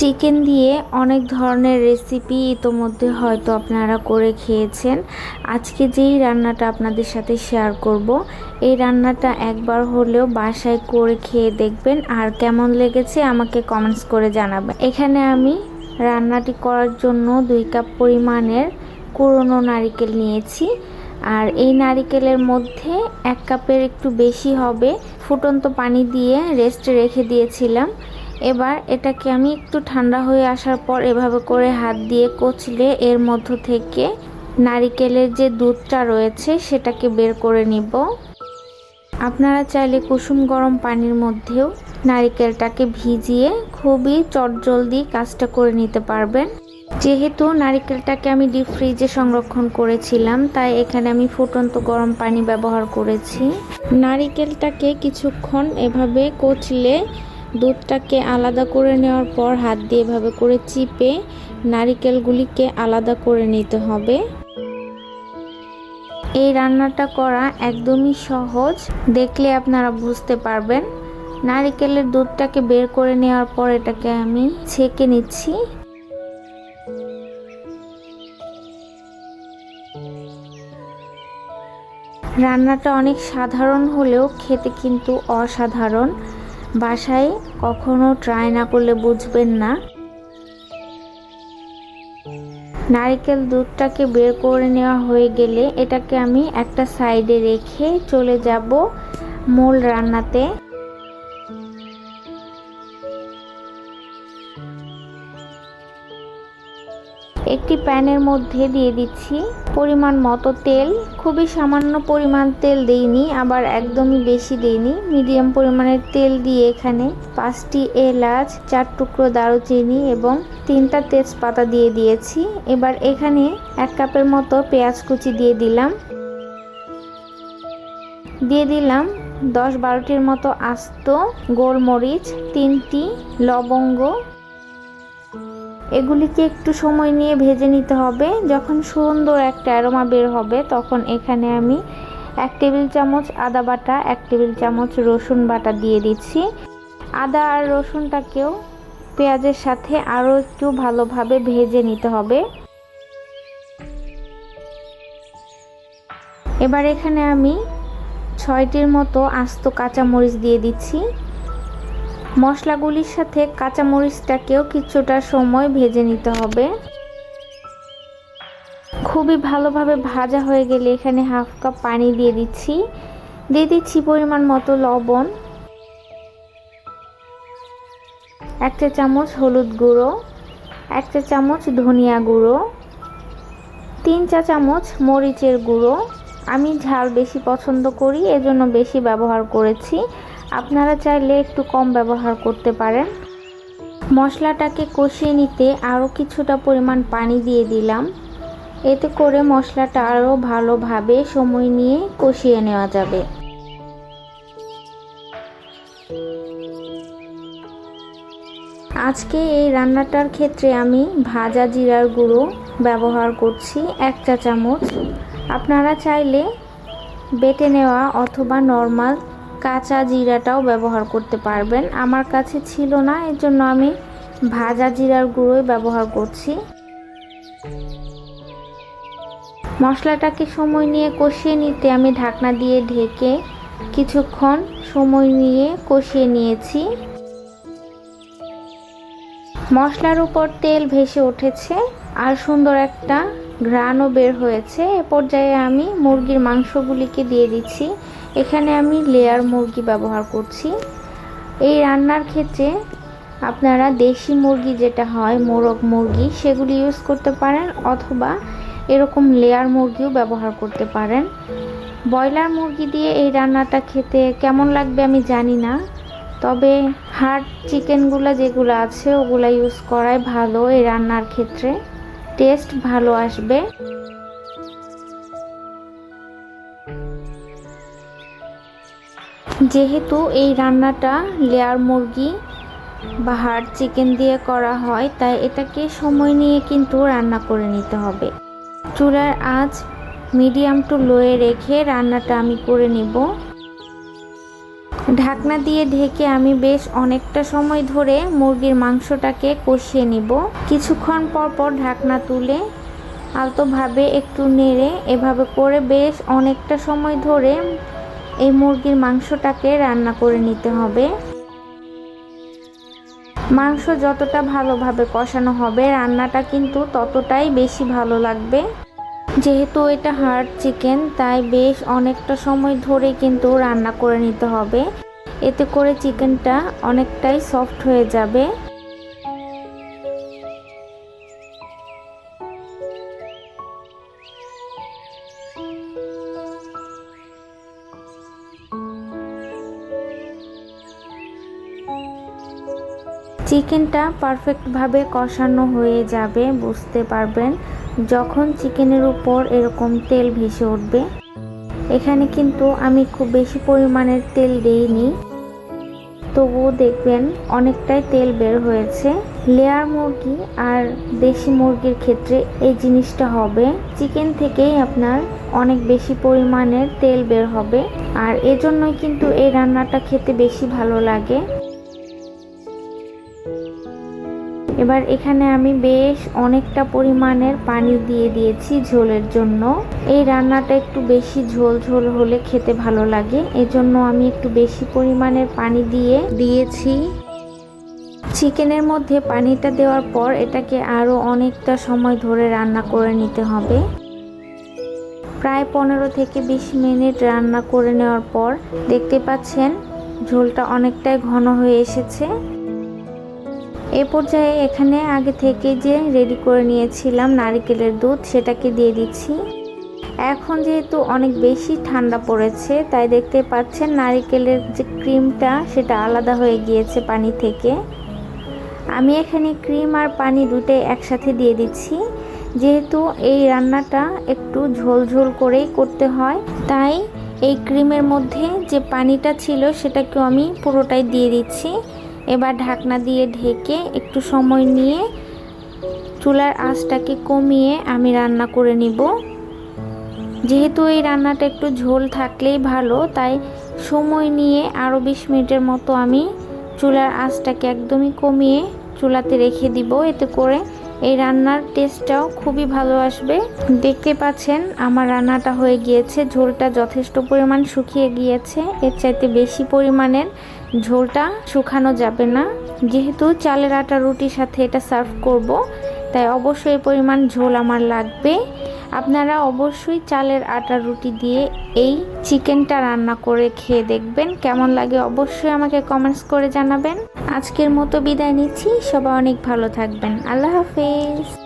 Chicken দিয়ে অনেক ধরনের রেসিপি ইতোমধ্যে হয়তো আপনারা করে খেয়েছেন। আজকে যেই রান্নাটা আপনাদের সাথে শেয়ার করব, এই রান্নাটা একবার হলেও বাসায় করে খেয়ে দেখবেন আর কেমন লেগেছে আমাকে কমেন্টস করে জানাবেন। এখানে আমি রান্নাটি করার জন্য দুই কাপ পরিমাণের কুরনো নারিকেল নিয়েছি। আর এই নারিকেলের মধ্যে এক কাপের একটু বেশি হবে। ফুটন্ত পানি দিয়ে রেস্টে রেখে দিয়েছিলাম। এবার এটাকে আমি একটু ঠান্ডা হয়ে আসার পর এভাবে করে হাত দিয়ে কচলে এর মধ্য থেকে নারিকেলের যে দুধটা রয়েছে সেটাকে বের করে নিব। আপনারা চাইলে কুসুম গরম পানির মধ্যেও নারিকেলটাকে ভিজিয়ে খুবই চটজলদি কাজটা করে নিতে পারবেন। যেহেতু নারিকেলটাকে আমি ডিপ ফ্রিজে সংরক্ষণ করেছিলাম, তাই এখানে আমি ফুটন্ত গরম পানি ব্যবহার করেছি। নারিকেলটাকে কিছুক্ষণ এভাবে কচলে দুধটাকে আলাদা করে নেওয়ার পর হাত দিয়ে এভাবে করে চিপে নারিকেলগুলিকে আলাদা করে নিতে হবে। এই রান্নাটা করা একদমই সহজ, দেখলে আপনারা বুঝতে পারবেন। নারিকেলের দুধটাকে বের করে নেওয়ার পর এটাকে আমি ছেঁকে নিচ্ছি। রান্নাটা অনেক সাধারণ হলেও খেতে কিন্তু অসাধারণ। বাসায় কখনো ট্রাই না করলে বুঝবেন না। নারিকেল দুধটাকে বের করে নেওয়া হয়ে গেলে এটাকে আমি একটা সাইডে রেখে চলে যাব মূল রান্নাতে। একটি প্যানের মধ্যে দিয়ে দিচ্ছি পরিমাণ মতো তেল। খুবই সামান্য পরিমাণ তেল দেইনি, আবার একদমই বেশি দেইনি। মিডিয়াম পরিমাণের তেল দিয়ে এখানে পাঁচটি এলাচ, চার টুকরো দারুচিনি এবং তিনটা তেজপাতা দিয়ে দিয়েছি। এবার এখানে এক কাপের মতো পেঁয়াজ কুচি দিয়ে দিলাম। দিয়ে দিলাম দশ বারোটির মতো আস্ত গোলমরিচ, তিনটি লবঙ্গ এগুলিকে একটু সময় নিয়ে ভেজে নিতে হবে। যখন সুন্দর একটা অ্যারোমা বের হবে, তখন এখানে আমি এক টেবিল চামচ আদা বাটা, এক টেবিল চামচ রসুন বাটা দিয়ে দিচ্ছি। আদা আর রসুনটাকেও পেঁয়াজের সাথে আরও একটু ভালোভাবে ভেজে নিতে হবে। এবার এখানে আমি ছয়টির মতো আস্ত কাঁচামরিচ দিয়ে দিচ্ছি। মশলাগুলির সাথে কাঁচামরিচটাকেও কিছুটা সময় ভেজে নিতে হবে। খুবই ভালোভাবে ভাজা হয়ে গেলে এখানে হাফ কাপ পানি দিয়ে দিচ্ছি। দিয়ে দিচ্ছি পরিমাণ মতো লবণ। এক চা চামচ হলুদ গুঁড়ো এক চা চামচ ধনিয়া গুঁড়ো, তিন চা চামচ মরিচের গুঁড়ো। আমি ঝাল বেশি পছন্দ করি, এজন্য বেশি ব্যবহার করেছি। আপনারা চাইলে একটু কম ব্যবহার করতে পারেন। মশলাটাকে কষিয়ে নিতে আরও কিছুটা পরিমাণ পানি দিয়ে দিলাম। এতে করে মশলাটা আরও ভালোভাবে সময় নিয়ে কষিয়ে নেওয়া যাবে। আজকে এই রান্নাটার ক্ষেত্রে আমি ভাজা জিরার গুঁড়ো ব্যবহার করছি এক চা চামচ আপনারা চাইলে বেটে নেওয়া অথবা নর্মাল কাঁচা জিরাটাও ব্যবহার করতে পারবেন। আমার কাছে ছিল না এর জন্য আমি ভাজা জিরার গুঁড়োই ব্যবহার করছি। মশলাটাকে সময় নিয়ে কষিয়ে নিতে আমি ঢাকনা দিয়ে ঢেকে কিছুক্ষণ সময় নিয়ে কষিয়ে নিয়েছি। মশলার উপর তেল ভেসে উঠেছে আর সুন্দর একটা ঘ্রাণও বের হয়েছে। এ পর্যায়ে আমি মুরগির মাংসগুলিকে দিয়ে দিচ্ছি। এখানে আমি লেয়ার মুরগি ব্যবহার করছি। এই রান্নার ক্ষেত্রে আপনারা দেশি মুরগি যেটা হয়, মোরগ মুরগি, সেগুলি ইউজ করতে পারেন অথবা এরকম লেয়ার মুরগিও ব্যবহার করতে পারেন। ব্রয়লার মুরগি দিয়ে এই রান্নাটা খেতে কেমন লাগবে আমি জানি না, তবে হার্ড চিকেনগুলো যেগুলো আছে, ওগুলো ইউজ করাই ভালো এই রান্নার ক্ষেত্রে। টেস্ট ভালো আসবে। যেহেতু এই রান্নাটা লেয়ার মুরগি বা হার্ড চিকেন দিয়ে করা হয়, তাই এটাকে সময় নিয়ে কিন্তু রান্না করে নিতে হবে। চুলার আঁচ মিডিয়াম টু লোয়ে রেখে রান্নাটা আমি করে নিব। ঢাকনা দিয়ে ঢেকে আমি বেশ অনেকটা সময় ধরে মুরগির মাংসটাকে কষিয়ে নিব। কিছুক্ষণ পর পর ঢাকনা তুলে আলতোভাবে একটু নেড়ে এভাবে করে বেশ অনেকটা সময় ধরে এই মুরগির মাংসটাকে রান্না করে নিতে হবে। মাংস যতটা ভালোভাবে কষানো হবে, রান্নাটা কিন্তু ততটাই বেশি ভালো লাগবে। যেহেতু এটা হার্ড চিকেন, তাই বেশ অনেকটা সময় ধরে কিন্তু রান্না করে নিতে হবে। এতে করে চিকেনটা অনেকটাই সফট হয়ে যাবে। চিকেনটা পারফেক্টভাবে কষানো হয়ে যাবে, বুঝতে পারবেন। যখন চিকেনের উপর এরকম তেল ভেসে উঠবে, এখানে কিন্তু আমি খুব বেশি পরিমাণের তেল দিইনি। তবুও দেখবেন অনেকটাই তেল বের হয়েছে। লেয়ার মুরগি আর দেশি মুরগির ক্ষেত্রে এই জিনিসটা হবে। চিকেন থেকেই আপনার অনেক বেশি পরিমাণের তেল বের হবে। আর এজন্যই কিন্তু এই রান্নাটা খেতে বেশি ভালো লাগে। এবার এখানে আমি বেশ অনেকটা পরিমাণের পানি দিয়ে দিয়েছি ঝোলের জন্য। এই রান্নাটা একটু বেশি ঝোল ঝোল হলে খেতে ভালো লাগে। এজন্য আমি একটু বেশি পরিমাণের পানি দিয়ে দিয়েছি। চিকেনের মধ্যে পানিটা দেওয়ার পর এটাকে আরও অনেকটা সময় ধরে রান্না করে নিতে হবে। প্রায় পনেরো থেকে বিশ মিনিট রান্না করে নেওয়ার পর দেখতে পাচ্ছেন ঝোলটা অনেকটাই ঘন হয়ে এসেছে। এ পর্যায়ে এখানে আগে থেকে যে রেডি করে নিয়েছিলাম নারিকেলের দুধ, সেটাকে দিয়ে দিচ্ছি। এখন যেহেতু অনেক বেশি ঠান্ডা পড়েছে, তাই দেখতে পাচ্ছেন নারিকেলের যে ক্রিমটা, সেটা আলাদা হয়ে গিয়েছে পানি থেকে। আমি এখানে ক্রিম আর পানি দুটোই একসাথে দিয়ে দিচ্ছি। যেহেতু এই রান্নাটা একটু ঝোল ঝোল করেই করতে হয়, তাই এই ক্রিমের মধ্যে যে পানিটা ছিল, সেটাকেও আমি পুরোটাই দিয়ে দিচ্ছি। এবার ঢাকনা দিয়ে ঢেকে একটু সময় নিয়ে চুলার আঁচটাকে কমিয়ে আমি রান্না করে নিব। যেহেতু এই রান্নাটা একটু ঝোল থাকলেই ভালো, তাই সময় নিয়ে আরও বিশ মিনিটের মতো আমি চুলার আঁচটাকে একদমই কমিয়ে চুলাতে রেখে দিব। এতে করে এই রান্নার টেস্টটাও খুবই ভালো আসবে। দেখতে পাচ্ছেন আমার রান্নাটা হয়ে গিয়েছে। ঝোলটা যথেষ্ট পরিমাণ শুকিয়ে গিয়েছে। এর চাইতে বেশি পরিমাণের ঝোলটা শুকানো যাবে না। যেহেতু চালের আটা রুটির সাথে এটা সার্ভ করব, তাই অবশ্যই পরিমাণ ঝোল আমার লাগবে। আপনারা অবশ্যই চালের আটা রুটি দিয়ে এই চিকেনটা রান্না করে খেয়ে দেখবেন। কেমন লাগে অবশ্যই আমাকে কমেন্টস করে জানাবেন। আজকের মতো বিদায় নিচ্ছি। সবাই অনেক ভালো থাকবেন। আল্লাহ হাফেজ।